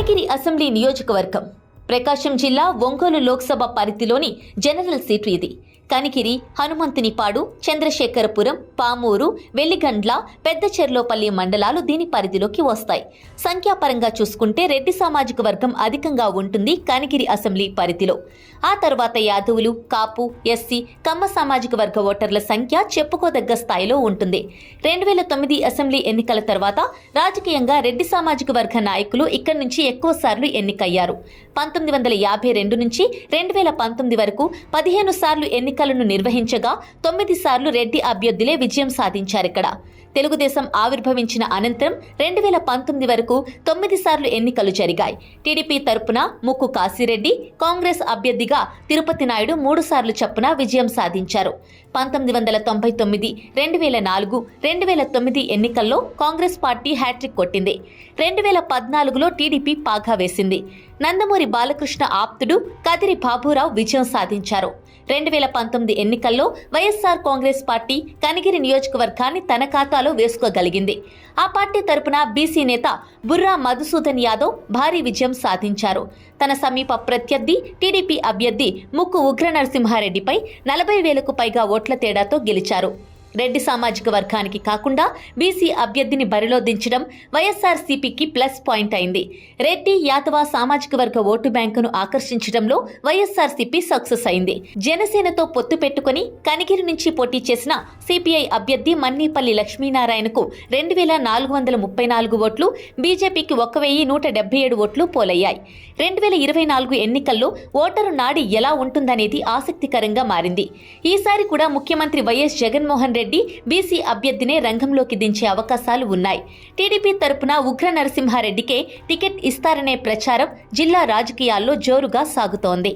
Kanigiri assembly నియోజకవర్గం. ప్రకాశం జిల్లా ఒంగోలు లోక్సభ పరిధిలోని జనరల్ సీటు ఇది. కనికిరి హనుమంతునిపాడు చంద్రశేఖరపురం పామూరు వెల్లిగండ్ల పెద్దచెర్లోపల్లి మండలాలు దీని పరిధిలోకి వస్తాయి. సంఖ్యాపరంగా చూసుకుంటే రెడ్డి సామాజిక వర్గం అధికంగా ఉంటుంది కనికిరి అసెంబ్లీ పరిధిలో. ఆ తర్వాత యాదవులు కాపు ఎస్సీ కమ్మ సామాజిక వర్గ ఓటర్ల సంఖ్య చెప్పుకోదగ్గ స్థాయిలో ఉంటుంది. రెండు వేల తొమ్మిది అసెంబ్లీ ఎన్నికల తర్వాత రాజకీయంగా రెడ్డి సామాజిక వర్గ నాయకులు ఇక్కడి నుంచి ఎక్కువ సార్లు ఎన్నికయ్యారు. పంతొమ్మిది వందల యాభై రెండు నుంచి రెండు వేల పంతొమ్మిది వరకు పదిహేను సార్లు ఎన్నిక ఎన్నికలను నిర్వహించగా తొమ్మిది సార్లు రెడ్డి అభ్యర్థులే విజయం సాధించారు ఇక్కడ. తెలుగుదేశం ఆవిర్భవించిన అనంతరం రెండు వేల పంతొమ్మిది వరకు తొమ్మిది సార్లు ఎన్నికలు జరిగాయి. టీడీపీ తరపున ముక్కు కాశీరెడ్డి కాంగ్రెస్ అభ్యర్థిగా తిరుపతి నాయుడు మూడు సార్లు చొప్పున విజయం సాధించారు. పంతొమ్మిది వందల తొంభై తొమ్మిది రెండు వేల నాలుగు రెండు వేల తొమ్మిది ఎన్నికల్లో కాంగ్రెస్ పార్టీ హ్యాట్రిక్ కొట్టింది. రెండు వేల పద్నాలుగులో టీడీపీ పాగా వేసింది. నందమూరి బాలకృష్ణ ఆప్తుడు కదిరి బాబురావు విజయం సాధించారు. రెండు వేల పంతొమ్మిది ఎన్నికల్లో వైఎస్ఆర్ కాంగ్రెస్ పార్టీ కనిగిరి నియోజకవర్గాన్ని తన ఖాతాలో వేసుకోగలిగింది. ఆ పార్టీ తరపున బీసీ నేత బుర్రా మధుసూదన్ యాదవ్ భారీ విజయం సాధించారు. తన సమీప ప్రత్యర్థి టీడీపీ అభ్యర్థి ముక్కు ఉగ్ర నరసింహారెడ్డిపై నలభై వేలకు పైగా ఓట్ల తేడాతో గెలిచారు. రెడ్డి సామాజిక వర్గానికి కాకుండా బీసీ అభ్యర్థిని బరిలో దించడం వైఎస్ఆర్ సిపికి ప్లస్ పాయింట్ అయింది. రెడ్డి యాదవ సామాజిక వర్గ ఓటు బ్యాంకును ఆకర్షించడంలో వైఎస్ఆర్ సిపి సక్సెస్ అయింది. జనసేనతో పొత్తు పెట్టుకుని కనిగిరి నుంచి పోటీ చేసిన సిపిఐ అభ్యర్థి మన్నీపల్లి లక్ష్మీనారాయణకు రెండు వేల నాలుగు వందల ముప్పై నాలుగు ఓట్లు బీజేపీకి ఒక వెయ్యి నూట డెబ్బై ఏడు ఓట్లు పోలయ్యాయి. రెండు వేల ఇరవై నాలుగు ఎన్నికల్లో ఓటరు నాడి ఎలా ఉంటుందనేది ఆసక్తికరంగా మారింది. ఈసారి కూడా ముఖ్యమంత్రి వైఎస్ జగన్మోహన్ రెడ్డి బీసీ అభ్యర్థినే రంగంలోకి దించే అవకాశాలు ఉన్నాయి. టీడీపీ తరపున ఉగ్ర నరసింహారెడ్డికే టికెట్ ఇస్తారనే ప్రచారం జిల్లా రాజకీయాల్లో జోరుగా సాగుతోంది.